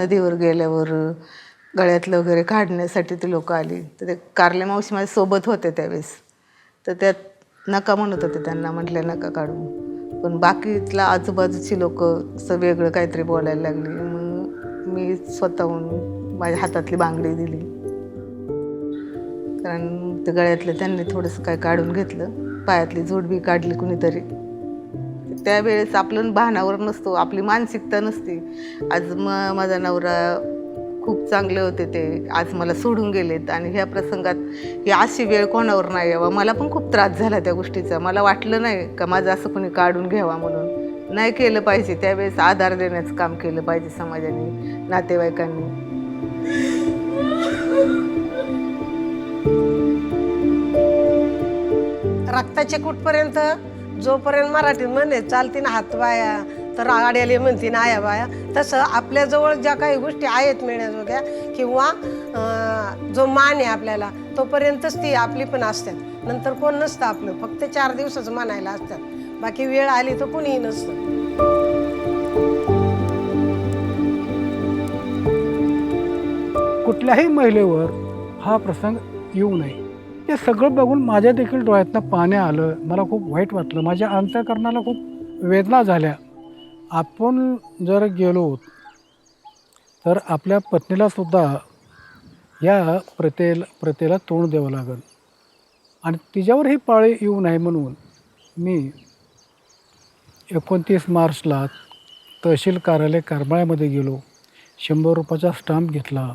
नदीवर गेल्यावर गळ्यातलं वगैरे काढण्यासाठी ती लोक आली. तर ते कारले मावशी माझ्या सोबत होते त्यावेळेस. तर त्यात नका म्हणत होते त्यांना म्हटलं नका काढू. पण बाकीतला आजूबाजूची लोक असं वेगळं काहीतरी बोलायला लागली. मग मी स्वतःहून माझ्या हातातली बांगडी दिली. कारण ते गळ्यातलं त्यांनी थोडंसं काय काढून घेतलं. पायातली जोडबी काढली कुणीतरी. त्यावेळेस आपलं भानावर नसतो आपली मानसिकता नसते. आज म माझा नवरा खूप चांगले होते ते. आज मला सोडून गेलेत आणि ह्या प्रसंगात ही अशी वेळ कोणावर नाही यावा. मला पण खूप त्रास झाला त्या गोष्टीचा. मला वाटलं नाही का माझं असं कोणी काढून घ्यावा म्हणून. नाही केलं पाहिजे. त्यावेळेस आधार देण्याचं काम केलं पाहिजे समाजाने नातेवाईकांनी. रक्ताचे कुठपर्यंत? जोपर्यंत मराठीत म्हणे चालतीन हात बाया तर आड्याले म्हणतीन आया बाया. तसं आपल्याजवळ ज्या काही गोष्टी आहेत मिळण्याजोग्या किंवा जो मान आहे आपल्याला तोपर्यंतच ती आपली पण असतात. नंतर कोण नसतं आपलं फक्त चार दिवसच मानायला असतात. बाकी वेळ आली तर कोणीही नसतं. कुठल्याही महिलेवर हा प्रसंग येऊ नये. हे सगळं बघून माझ्या देखील डोळ्यातनं पाणी आलं. मला खूप वाईट वाटलं. माझ्या अंतकरणाला खूप वेदना झाल्या. आपण जर गेलो तर आपल्या पत्नीलासुद्धा या प्रतेला प्रथेला तोंड द्यावं लागेल. आणि तिच्यावर ही पाळी येऊ नये म्हणून मी एकोणतीस मार्चला तहसील कार्यालय करमाळ्यामध्ये गेलो. शंभर रुपयाचा स्टाम्प घेतला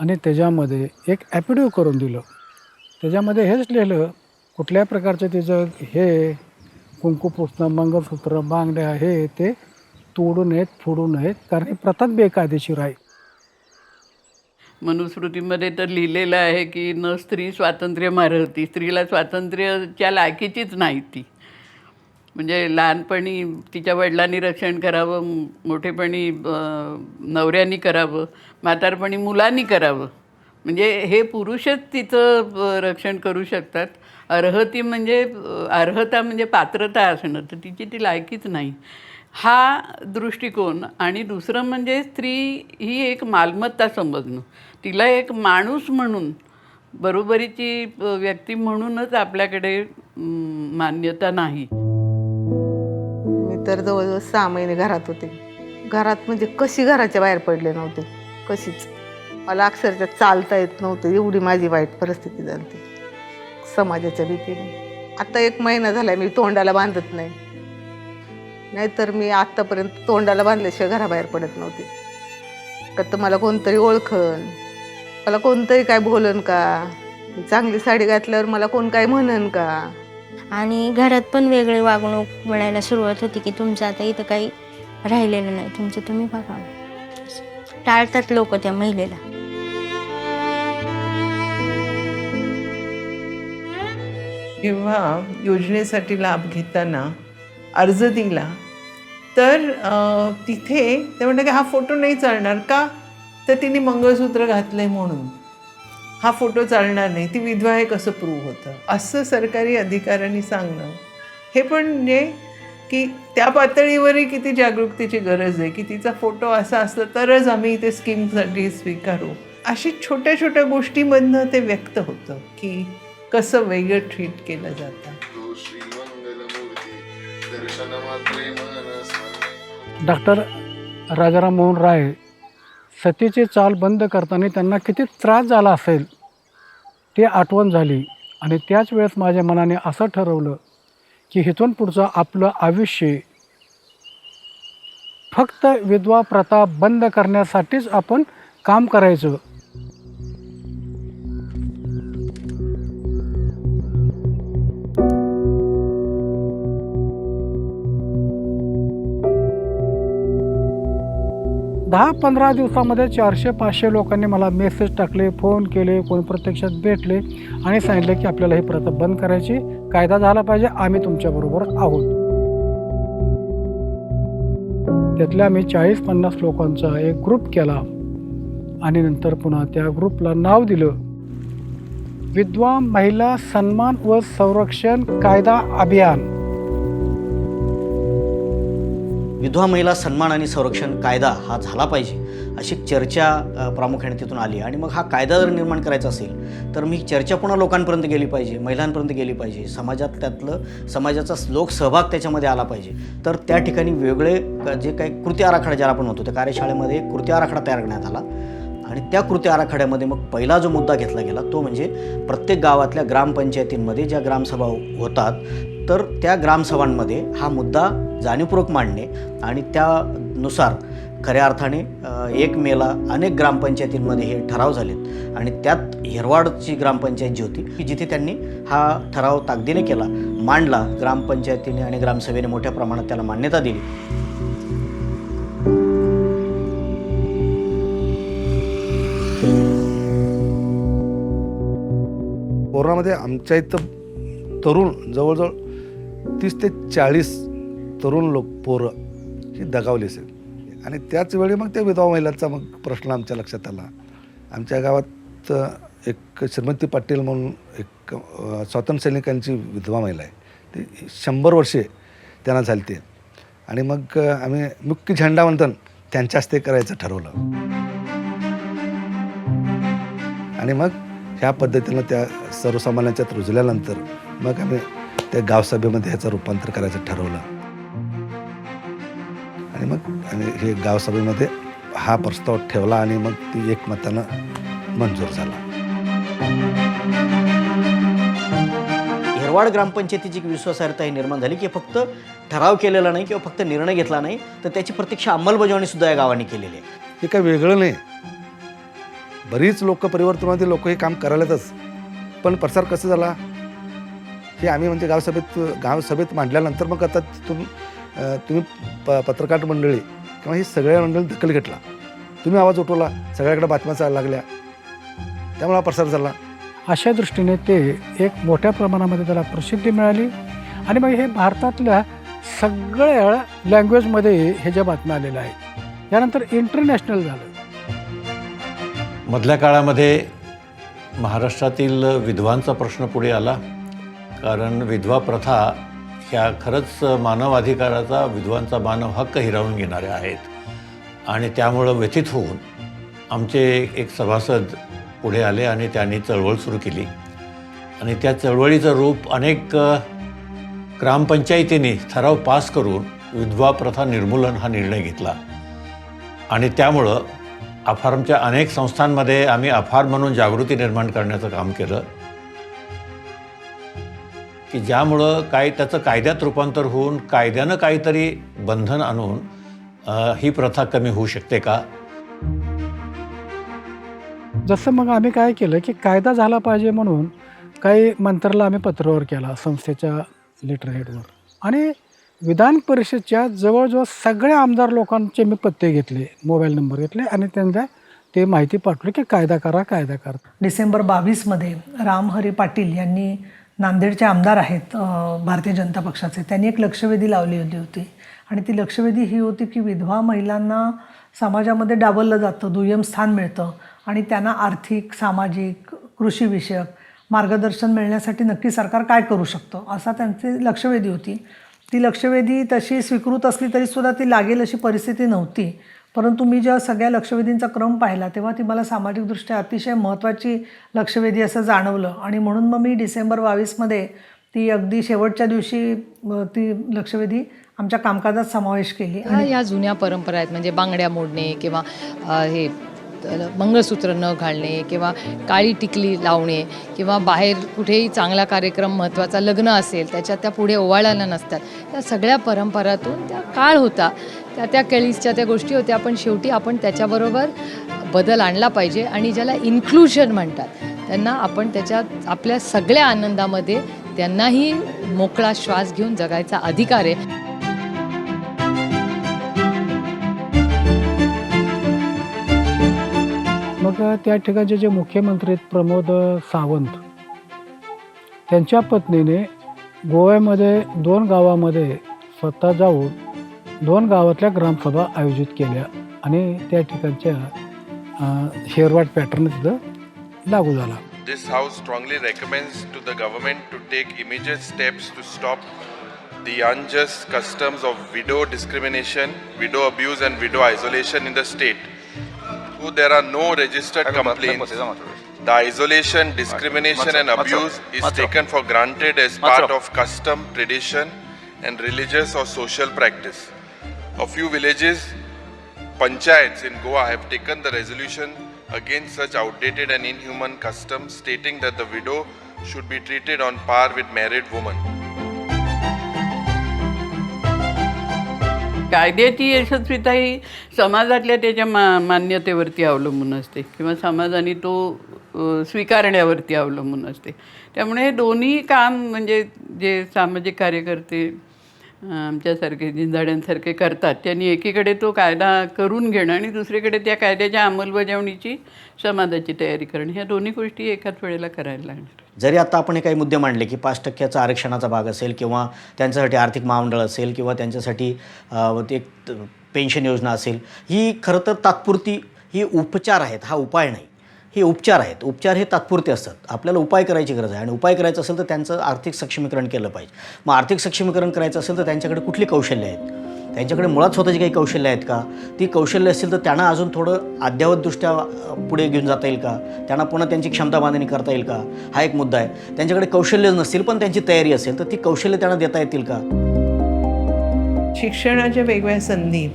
आणि त्याच्यामध्ये एक ॲपिडिओ करून दिलं. त्याच्यामध्ये हेच लिहिलं कुठल्या प्रकारचं तिचं हे कुंकूपुसणं मंगळसूत्र बांगड्या हे ते तोडू नयेत फोडू नयेत कारण ही प्रथाच बेकायदेशीर आहे. मनुस्मृतीमध्ये तर लिहिलेलं आहे की न स्त्री स्वातंत्र्य मारवती स्त्रीला स्वातंत्र्याच्या लायकीचीच नाही ती. म्हणजे लहानपणी तिच्या वडिलांनी रक्षण करावं मोठेपणी नवऱ्यानी नवऱ्यांनी करावं म्हातारपणी मुलांनी करावं. म्हणजे हे पुरुषच तिचं रक्षण करू शकतात. अर्हती म्हणजे अर्हता म्हणजे पात्रता असणं तर तिची ती लायकीच नाही. हा दृष्टिकोन आणि दुसरं म्हणजे स्त्री ही एक मालमत्ता समजणं. तिला एक माणूस म्हणून बरोबरीची व्यक्ती म्हणूनच आपल्याकडे मान्यता नाही. मी तर जवळजवळ सहा महिने घरात होते. घरात म्हणजे कशी घराच्या बाहेर पडले नव्हते? कशीच. मला अक्षरशः चालता येत नव्हतं. एवढी माझी वाईट परिस्थिती झाली. समाजाच्या भीतीने. आता एक महिना झाला मी तोंडाला बांधत नाही. नाहीतर मी आत्तापर्यंत तोंडाला बांधल्याशिवाय घराबाहेर पडत नव्हती. का तर मला कोणतरी ओळखन मला कोणतरी काय बोलन का? चांगली साडी घातल्यावर मला कोण काय म्हणन का? आणि घरात पण वेगळी वागणूक मिळायला सुरुवात होती की तुमचं आता इथं काही राहिलेलं नाही. तुमचं तुम्ही बघा. टाळतात लोक त्या महिलेला. जेव्हा योजनेसाठी लाभ घेताना अर्ज दिला तर तिथे ते म्हणतात की हा फोटो नाही चालणार का? तर तिने मंगळसूत्र घातलं आहे म्हणून. हा फोटो चालणार नाही ती विधवा आहे कसं प्रूव्ह होतं? असं सरकारी अधिकाऱ्यांनी सांगणं. हे पण म्हणजे की त्या पातळीवरही किती जागरूकतेची गरज आहे की तिचा फोटो असा असला तरच आम्ही इथे स्कीमसाठी स्वीकारू. अशी छोट्या छोट्या गोष्टीमधनं ते व्यक्त होतं की कसं वेगळं ट्रीट केलं जातं? डॉक्टर राजाराम मोहन राय सतीची चाल बंद करताना त्यांना किती त्रास झाला असेल ते आठवण झाली. आणि त्याच वेळेस माझ्या मनाने असं ठरवलं की इथून पुढचं आपलं आयुष्य फक्त विधवा प्रथा बंद करण्यासाठीच आपण काम करायचं. दहा पंधरा दिवसामध्ये चारशे पाचशे लोकांनी मला मेसेज टाकले फोन केले कोणी प्रत्यक्षात भेटले आणि सांगितलं की आपल्याला ही प्रथा बंद करायची. कायदा झाला पाहिजे आम्ही तुमच्याबरोबर आहोत. त्यातल्या आम्ही चाळीस पन्नास लोकांचा एक ग्रुप केला आणि नंतर पुन्हा त्या ग्रुपला नाव दिलं. विद्वान महिला सन्मान व संरक्षण कायदा अभियान. विधवा महिला सन्मान आणि संरक्षण कायदा हा झाला पाहिजे अशी चर्चा प्रामुख्याने तिथून आली. आणि मग हा कायदा जर निर्माण करायचा असेल तर मी चर्चा पुन्हा लोकांपर्यंत गेली पाहिजे महिलांपर्यंत गेली पाहिजे. समाजात त्यातलं समाजाचा लोकसहभाग त्याच्यामध्ये आला पाहिजे. तर त्या ठिकाणी वेगळे जे काही कृती आराखडा ज्याला आपण म्हणतो त्या कार्यशाळेमध्ये कृती आराखडा तयार करण्यात आला. आणि त्या कृती आराखड्यामध्ये मग पहिला जो मुद्दा घेतला गेला तो म्हणजे प्रत्येक गावातल्या ग्रामपंचायतींमध्ये ज्या ग्रामसभा होतात तर त्या ग्रामसभांमध्ये हा मुद्दा जाणीवपूर्वक मांडणे आणि त्यानुसार खऱ्या अर्थाने एक मेला अनेक ग्रामपंचायतींमध्ये हे ठराव झालेत. आणि त्यात हिरवाडची ग्रामपंचायत जी होती की जिथे त्यांनी हा ठराव ताकदीने केला मांडला ग्रामपंचायतीने आणि ग्रामसभेने मोठ्या प्रमाणात त्याला मान्यता दिली. कोरोनामध्ये आमच्या इथं तरुण जवळजवळ तीस ते चाळीस तरुण लोक पोरं ही दगावली असेल आणि त्याच वेळी मग त्या विधवा महिलांचा मग प्रश्न आमच्या लक्षात आला. आमच्या गावात एक श्रीमती पाटील म्हणून एक स्वातंत्र्य सैनिकांची विधवा महिला आहे. ती शंभर वर्षे त्यांना झाली ते आणि मग आम्ही मुख्य झेंडावंदन त्यांच्या हस्ते करायचं ठरवलं. आणि मग ह्या पद्धतीनं त्या सर्वसामान्यांच्यात रुजल्यानंतर मग आम्ही त्या गावसभेमध्ये ह्याचं रूपांतर करायचं ठरवलं. आणि मग आम्ही हे गावसभेमध्ये हा प्रस्ताव ठेवला आणि मग ती एकमतानं मंजूर झाला. हिरवाड ग्रामपंचायतीची एक विश्वासार्हता ही निर्माण झाली की फक्त ठराव केलेला नाही किंवा फक्त निर्णय घेतला नाही तर त्याची प्रत्यक्ष अंमलबजावणी सुद्धा या गावाने केलेली आहे. हे काय वेगळं नाही. बरीच लोक परिवर्तनामध्ये लोक हे काम करायलातच. पण प्रसार कसं झाला? हे आम्ही म्हणजे गावसभेत गावसभेत मांडल्यानंतर मग आता तुम तुम्ही प पत्रकार मंडळी किंवा ही सगळ्या मंडळी दखल घेतला. तुम्ही आवाज उठवला सगळ्याकडे बातम्या चालायला लागल्या. त्यामुळे हा प्रसार झाला. अशा दृष्टीने ते एक मोठ्या प्रमाणामध्ये त्याला प्रसिद्धी मिळाली. आणि मग हे भारतातल्या सगळ्या लँग्वेजमध्ये हे ज्या बातम्या आलेल्या आहेत यानंतर इंटरनॅशनल झालं. मधल्या काळामध्ये महाराष्ट्रातील विधवांचा प्रश्न पुढे आला. कारण विधवा प्रथा ह्या खरंच मानवाधिकाराचा विधवांचा मानव हक्क हिरावून घेणाऱ्या आहेत. आणि त्यामुळं व्यथित होऊन आमचे एक सभासद पुढे आले आणि त्यांनी चळवळ सुरू केली. आणि त्या चळवळीचं रूप अनेक अ, ग्रामपंचायतींनी ठराव पास करून विधवा प्रथा निर्मूलन हा निर्णय घेतला. आणि त्यामुळं अफार्मच्या अनेक संस्थांमध्ये आम्ही अफार म्हणून जागृती निर्माण करण्याचं काम केलं. की ज्यामुळं काय त्याचं कायद्यात रूपांतर होऊन कायद्यानं काहीतरी बंधन आणून ही प्रथा कमी होऊ शकते का? जसं मग आम्ही काय केलं की कायदा झाला पाहिजे म्हणून काही मंत्र्याला आम्ही पत्रावर केला संस्थेच्या लेटर हेडवर आणि विधान परिषदच्या जवळजवळ सगळ्या आमदार लोकांचे मी पत्ते घेतले मोबाईल नंबर घेतले आणि त्यांना ते माहिती पाठवली की कायदा करा कायदा करा. डिसेंबर बावीसमध्ये रामहरी पाटील यांनी नांदेडचे आमदार आहेत भारतीय जनता पक्षाचे. त्यांनी एक लक्षवेधी लावली होती होती. आणि ती लक्षवेधी ही होती की विधवा महिलांना समाजामध्ये डावललं जातं दुय्यम स्थान मिळतं आणि त्यांना आर्थिक सामाजिक कृषीविषयक मार्गदर्शन मिळण्यासाठी नक्की सरकार काय करू शकतं असा त्यांची लक्षवेधी होती. ती लक्षवेधी तशी स्वीकृत असली तरीसुद्धा ती लागेल अशी परिस्थिती नव्हती. परंतु मी जेव्हा सगळ्या लक्षवेधींचा क्रम पाहिला तेव्हा ती मला सामाजिकदृष्ट्या अतिशय महत्त्वाची लक्षवेधी असं जाणवलं. आणि म्हणून मग मी डिसेंबर बावीसमध्ये ती अगदी शेवटच्या दिवशी ती लक्षवेधी आमच्या कामकाजात समावेश केली. ह्या या जुन्या परंपरा आहेत म्हणजे बांगड्या मोडणे किंवा हे मंगळसूत्र न घालणे किंवा काळी टिकली लावणे किंवा बाहेर कुठेही चांगला कार्यक्रम महत्त्वाचा लग्न असेल त्याच्यात त्या पुढे ओवाळायला नसतात. त्या सगळ्या परंपरातून त्या काळ होता. त्या त्या केळीच्या त्या गोष्टी होत्या. पण शेवटी आपण त्याच्याबरोबर बदल आणला पाहिजे आणि ज्याला इन्क्लुजन म्हणतात. त्यांना आपण त्याच्यात आपल्या सगळ्या आनंदामध्ये त्यांनाही मोकळा श्वास घेऊन जगायचा अधिकार आहे. का त्या ठिकाणचे जे मुख्यमंत्री आहेत प्रमोद सावंत त्यांच्या पत्नीने गोव्यामध्ये दोन गावामध्ये स्वतः जाऊन दोन गावातल्या ग्रामसभा आयोजित केल्या आणि त्या ठिकाणच्या हेअरवाट पॅटर्न तिथं लागू झाला this house strongly recommends to the government to take immediate steps to stop The unjust customs of widow discrimination, widow abuse, and widow isolation in the state. Though there are no registered complaints, the isolation, discrimination, and abuse is taken for granted as part of custom, tradition, and religious or social practice. A few villages, panchayats in Goa have taken the resolution against such outdated and inhuman customs, stating that the widow should be treated on par with married women. कायद्याची यशस्वीता ही समाजातल्या त्याच्या मा मान्यतेवरती अवलंबून असते. किंवा समाजाने तो स्वीकारण्यावरती अवलंबून असते. त्यामुळे हे दोन्ही काम म्हणजे जे सामाजिक कार्यकर्ते आमच्यासारखे जिंजाड्यांसारखे करतात त्यांनी एकीकडे तो कायदा करून घेणं आणि दुसरीकडे त्या कायद्याच्या अंमलबजावणीची समाजाची तयारी करणं. ह्या दोन्ही गोष्टी एकाच वेळेला करायला लागणार. जरी आता आपण हे काही मुद्दे मांडले की पाच टक्क्याचा आरक्षणाचा भाग असेल किंवा त्यांच्यासाठी आर्थिक महामंडळ असेल किंवा त्यांच्यासाठी ते एक पेन्शन योजना असेल ही खरं तर तात्पुरती ही उपचार आहेत हा उपाय नाही. हे उपचार आहेत. उपचार हे तात्पुरते असतात. आपल्याला उपाय करायची गरज आहे आणि उपाय करायचं असेल तर त्यांचं आर्थिक सक्षमीकरण केलं पाहिजे. मग आर्थिक सक्षमीकरण करायचं असेल तर त्यांच्याकडे कुठली कौशल्य आहेत? त्यांच्याकडे मुळात स्वतःची काही कौशल्य आहेत का? ती कौशल्य असतील तर त्यांना अजून थोडं अद्ययावतदृष्ट्या पुढे घेऊन जाता येईल का? त्यांना पुन्हा त्यांची क्षमता बांधणी करता येईल का? हा एक मुद्दा आहे. त्यांच्याकडे कौशल्य नसतील पण त्यांची तयारी असेल तर ती कौशल्य त्यांना देता येतील का? शिक्षणाच्या वेगवेगळ्या संधी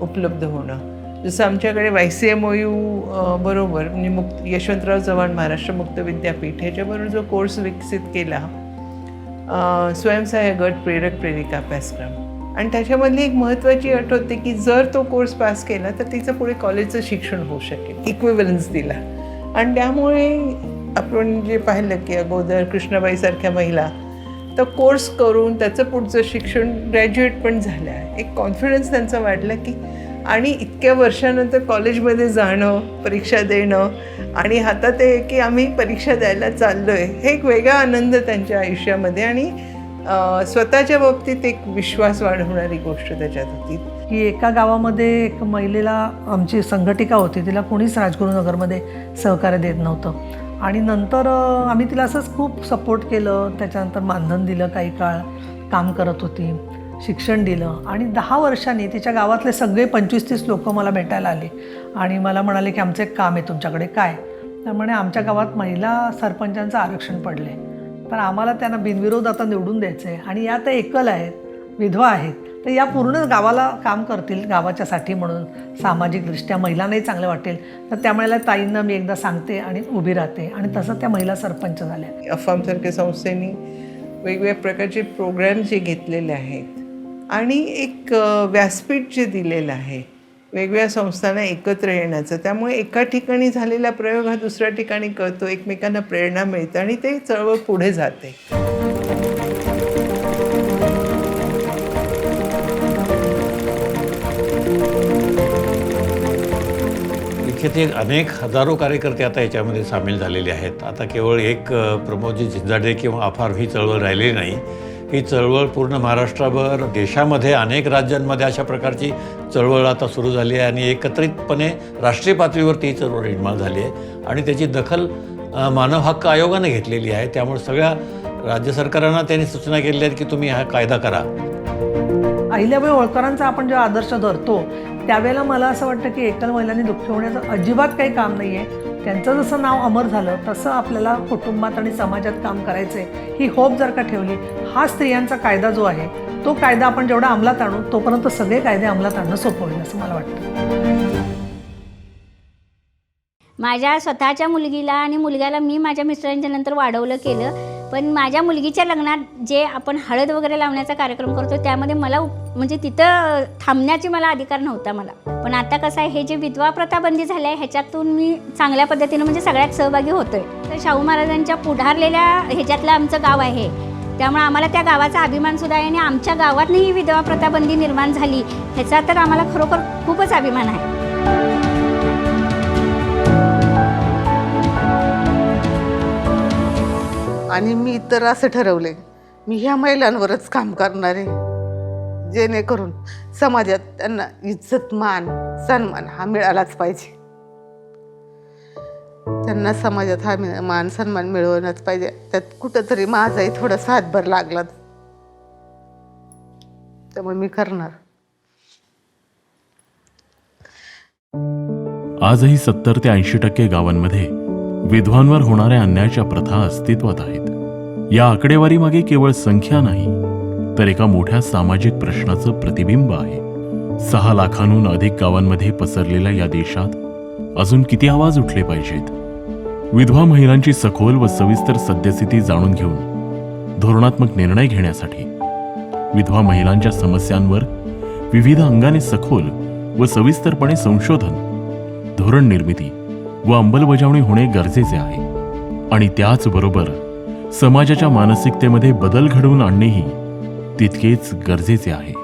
उपलब्ध होणं. जसं आमच्याकडे Y C M O U बरोबर म्हणजे मुक्त यशवंतराव चव्हाण महाराष्ट्र मुक्त विद्यापीठ ह्याच्याबरोबर जो कोर्स विकसित केला स्वयंसहाय्य गट प्रेरक प्रेरिका अभ्यासक्रम. आणि त्याच्यामधली एक महत्त्वाची अट होते की जर तो कोर्स पास केला तर तिचं पुढे कॉलेजचं शिक्षण होऊ शकेल इक्विवलन्स दिला. आणि त्यामुळे आपण जे पाहिलं की अगोदर कृष्णाबाईसारख्या महिला तर कोर्स करून त्याचं पुढचं शिक्षण ग्रॅज्युएट पण झालं आहे एक कॉन्फिडन्स त्यांचा वाढला की आणि इतक्या वर्षानंतर कॉलेजमध्ये जाणं परीक्षा देणं आणि हातात आहे की आम्ही परीक्षा द्यायला चाललो आहे हे एक वेगळा आनंद त्यांच्या आयुष्यामध्ये आणि स्वतःच्या बाबतीत एक विश्वास वाढवणारी गोष्ट त्याच्यात होती. की एका गावामध्ये एक महिलेला आमची संघटिका होती तिला कोणीच राजगुरुनगरमध्ये सहकार्य देत नव्हतं. आणि नंतर आम्ही तिला असंच खूप सपोर्ट केलं त्याच्यानंतर मानधन दिलं काही काळ काम करत होती शिक्षण दिलं. आणि दहा वर्षांनी तिच्या गावातले सगळे पंचवीस तीस लोक मला भेटायला आले. आणि मला म्हणाले की आमचं एक काम आहे तुमच्याकडे काय? त्यामुळे आमच्या गावात महिला सरपंचांचं आरक्षण पडले. पण आम्हाला त्यांना बिनविरोध आता निवडून द्यायचं आहे आणि या त्या एकल आहेत विधवा आहेत. तर या पूर्ण गावाला काम करतील गावाच्यासाठी म्हणून. सामाजिकदृष्ट्या महिलांनाही चांगलं वाटेल. तर त्यामुळे ताईंना मी एकदा सांगते आणि उभी राहते. आणि तसं त्या महिला सरपंच झाल्या. अफामसारख्या संस्थेने वेगवेगळ्या प्रकारचे प्रोग्रॅम जे घेतलेले आहेत आणि एक व्यासपीठ जे दिलेलं आहे वेगवेगळ्या संस्थांना एकत्र येण्याचं. त्यामुळे एका ठिकाणी झालेला प्रयोग हा दुसऱ्या ठिकाणी कळतो एकमेकांना प्रेरणा मिळते आणि ते चळवळ पुढे जाते. इथे ते अनेक हजारो कार्यकर्ते आता याच्यामध्ये सामील झालेले आहेत. आता केवळ एक प्रमोदजी झिंजाडे किंवा अफार ही चळवळ राहिलेली नाही. ही चळवळ पूर्ण महाराष्ट्राभर देशामध्ये अनेक राज्यांमध्ये अशा प्रकारची चळवळ आता सुरू झाली आहे आणि एकत्रितपणे राष्ट्रीय पातळीवरती ही चळवळ निर्माण झाली आहे. आणि त्याची दखल मानव हक्क आयोगाने घेतलेली आहे. त्यामुळे सगळ्या राज्य सरकारांना त्यांनी सूचना केलेल्या आहेत की तुम्ही हा कायदा करा. अहिल्याबाई होळकरांचा आपण जेव्हा आदर्श धरतो त्यावेळेला मला असं वाटतं की एकल महिलांनी दुःख होण्याचं अजिबात काही काम नाही आहे. त्यांचं जसं नाव अमर झालं तसं आपल्याला कुटुंबात आणि समाजात काम करायचं आहे ही होप जर का ठेवली हा स्त्रियांचा कायदा जो आहे तो कायदा आपण जेवढा अंमलात आणू तोपर्यंत सगळे कायदे अंमलात आणणं सोपं होईल असं मला वाटतं. माझ्या स्वतःच्या मुलगीला आणि मुलग्याला मी माझ्या मिस्टरांच्या नंतर वाढवलं केलं. पण माझ्या मुलगीच्या लग्नात जे आपण हळद वगैरे लावण्याचा कार्यक्रम करतो त्यामध्ये मला म्हणजे तिथं थांबण्याची मला अधिकार नव्हता मला. पण आता कसं आहे हे जे विधवा प्रथा बंदी झाली आहे ह्याच्यातून मी चांगल्या पद्धतीनं म्हणजे सगळ्यात सहभागी होतोय. तर शाहू महाराजांच्या पुढारलेल्या ह्याच्यातलं आमचं गाव आहे. त्यामुळे आम्हाला त्या गावाचा अभिमान सुद्धा आहे आणि आमच्या गावातनंही ही विधवा प्रथाबंदी निर्माण झाली ह्याचा तर आम्हाला खरोखर खूपच अभिमान आहे. आणि मी तर असं ठरवले मी ह्या महिलांवरच काम करणार आहे. जेणेकरून समाजात त्यांना इज्जत मान सन्मान हा मिळालाच पाहिजे. त्यांना समाजात हा मान सन्मान मिळवणंच पाहिजे. त्यात कुठंतरी माझाही थोडासा हातभार लागला. त्यामुळे मी करणार. आजही सत्तर ते ऐंशी टक्के गावांमध्ये विधवांवर होणाऱ्या अन्यायाच्या प्रथा अस्तित्वात आहेत. या आकडेवारीमागे केवळ संख्या नाही तर एका मोठ्या सामाजिक प्रश्नाचं प्रतिबिंब आहे. सहा लाखांहून अधिक गावांमध्ये पसरलेल्या या देशात अजून किती आवाज उठले पाहिजेत? विधवा महिलांची सखोल व सविस्तर सद्यस्थिती जाणून घेऊन धोरणात्मक निर्णय घेण्यासाठी विधवा महिलांच्या समस्यांवर विविध अंगाने सखोल व सविस्तरपणे संशोधन धोरण निर्मिती व अंमलबजावणी होणे गरजेचे आहे. आणि त्याचबरोबर समाजाच्या मानसिकतेमध्ये बदल घडवून आणणेही तितकेच गरजेचे आहे.